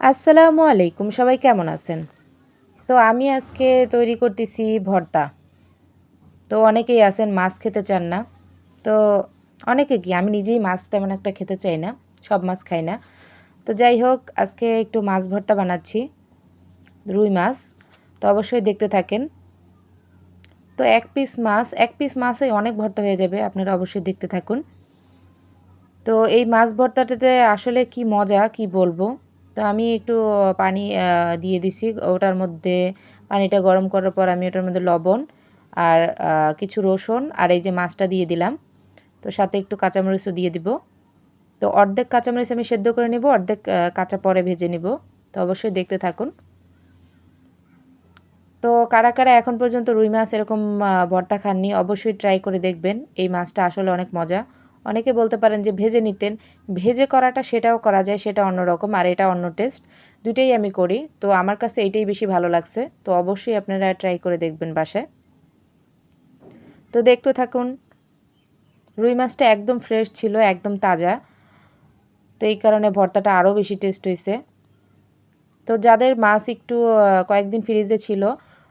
আসসালামু আলাইকুম, সবাই কেমন আছেন? তো আমি আজকে তৈরি করতেছি ভর্তা। তো অনেকেই আছেন, মাছ খেতে চান না। তো অনেকে কি, আমি নিজেই মাছ তেমন একটা খেতে চাই না, সব মাছ খাই না। তো যাই হোক, আজকে একটু মাছ ভর্তা বানাচ্ছি, রুই মাছ। তো অবশ্যই দেখতে থাকেন। তো এক পিস মাছ, এক পিস মাছে অনেক ভর্তা হয়ে যাবে, আপনারা অবশ্যই দেখতে থাকুন। তো এই মাছ ভর্তাটাতে আসলে কি মজা, কি বলব? তো আমি একটু পানি দিয়ে দিছি। ওটার মধ্যে পানিটা গরম করার পর আমি ওটার মধ্যে লবণ আর কিছু রসুন আর এই যে মাছটা দিয়ে দিলাম। তো সাথে একটু কাঁচামরিচও দিয়ে দিব। তো অর্ধেক কাঁচামরিচ আমি সেদ্ধ করে নেব, অর্ধেক কাঁচা পরে ভেজে নিব। তো অবশ্যই দেখতে থাকুন। তো কারা কারা এখন পর্যন্ত রুই মাছ এরকম ভর্তা খাননি, অবশ্যই ট্রাই করে দেখবেন। এই মাছটা আসলে অনেক মজা। অনেকে বলতে পারেন যে ভেজে নিতেন, ভেজে করাটা সেটাও করা যায়, সেটা অন্যরকম আর এটা অন্য টেস্ট। দুইটাই আমি করি, তো আমার কাছে এইটাই বেশি ভালো লাগছে, তো অবশ্যই আপনারা ট্রাই করে দেখবেন বাসায়। তো দেখতে থাকুন, রুই মাছটা একদম ফ্রেশ ছিল, একদম তাজা, তো এই কারণে ভর্তাটা আরও বেশি টেস্ট হয়েছে। তো যাদের মাছ একটু কয়েকদিন ফ্রিজে ছিল,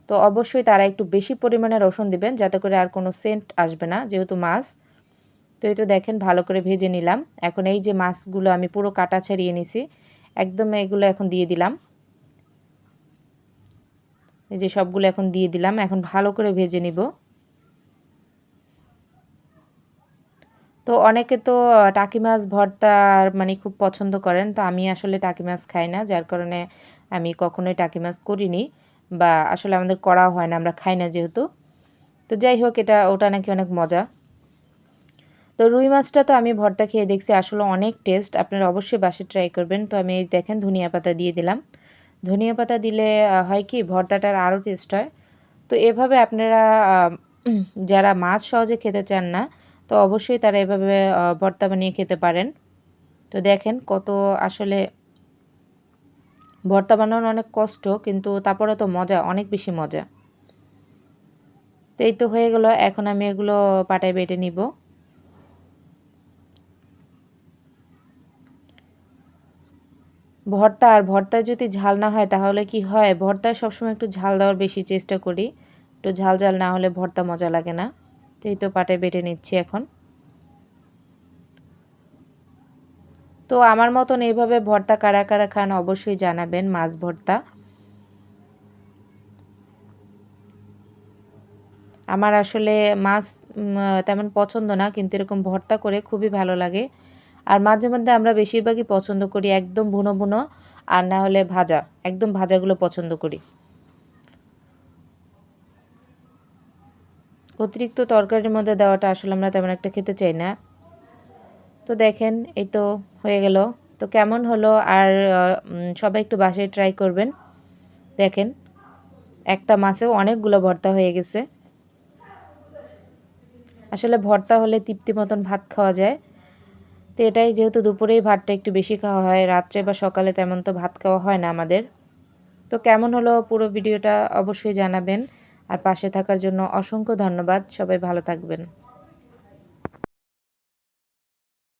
তো অবশ্যই তারা একটু বেশি পরিমাণে রসুন দিবেন, যাতে করে আর কোনো সেন্ট আসবে না, যেহেতু মাছ। তো এই তো দেখেন ভালো করে ভেজে নিলাম। এখন এই যে মাছগুলো আমি পুরো কাটা ছাড়িয়ে নিছি, একদম এগুলো এখন দিয়ে দিলাম। এই যে সবগুলো এখন দিয়ে দিলাম, এখন ভালো করে ভেজে নিব। তো অনেকে তো টাকি মাছ ভর্তা মানে খুব পছন্দ করেন, তো আমি আসলে টাকি মাছ খাই না, যার কারণে আমি কখনোই টাকি মাছ করিনি বা আসলে আমাদের করা হয় না, আমরা খাই না যেহেতু। তো যাই হোক, এটা, ওটা নাকি অনেক মজা। তো রুই মাছটা তো আমি ভর্তা খেয়ে দেখছি, আসলে অনেক টেস্ট আপনারা অবশ্যই বাসে ট্রাই করবেন। তো আমি দেখেন ধনিয়া পাতা দিয়ে দিলাম। ধনিয়া পাতা দিলে হয় কি ভর্তাটার আরও টেস্ট হয়। তো এভাবে আপনারা যারা মাছ সহজে খেতে চান না, তো অবশ্যই তারা এভাবে ভর্তা বানিয়ে খেতে পারেন। তো দেখেন কত আসলে ভর্তা বানানো অনেক কষ্ট, কিন্তু তারপরে তো মজা, অনেক বেশি মজা। তো এই তো হয়ে গেল, এখন আমি এগুলো পাটায় বেটে নিব। ভর্তা, আর ভর্তায় যদি ঝাল না হয় তাহলে কি হয়? ভর্তায় সবসময় একটু ঝাল দেওয়ার বেশি চেষ্টা করি। একটু ঝাল ঝাল না হলে ভর্তা মজা লাগে না। তো এই তো পাটে বেটে নিচ্ছি এখন। তো আমার মতন এইভাবে ভর্তা কারা কারা খান অবশ্যই জানাবেন মাছ ভর্তা। আমার আসলে মাছ তেমন পছন্দ না, কিন্তু এরকম ভর্তা করে খুবই ভালো লাগে। আর মাঝে মধ্যে আমরা বেশিরভাগই পছন্দ করি একদম বুনো বুনো আর না হলে ভাজা, একদম ভাজাগুলো পছন্দ করি। অতিরিক্ত তরকারির মধ্যে দেওয়াটা আসলে আমরা তেমন একটা খেতে চাই না। তো দেখেন, এই তো হয়ে গেল। তো কেমন হলো? আর সবাই একটু বাসায় ট্রাই করবেন। দেখেন, একটা মাছেও অনেকগুলো ভর্তা হয়ে গেছে। আসলে ভর্তা হলে তৃপ্তি মতন ভাত খাওয়া যায়। তো এটাই যেহেতু দুপুরেই ভাতটা একটু বেশি খাওয়া হয়, রাত্রে বা সকালে তেমন তো ভাত খাওয়া হয় না আমাদের। তো কেমন হলো পুরো ভিডিওটা অবশ্যই জানাবেন। আর পাশে থাকার জন্য অসংখ্য ধন্যবাদ। সবাই ভালো থাকবেন।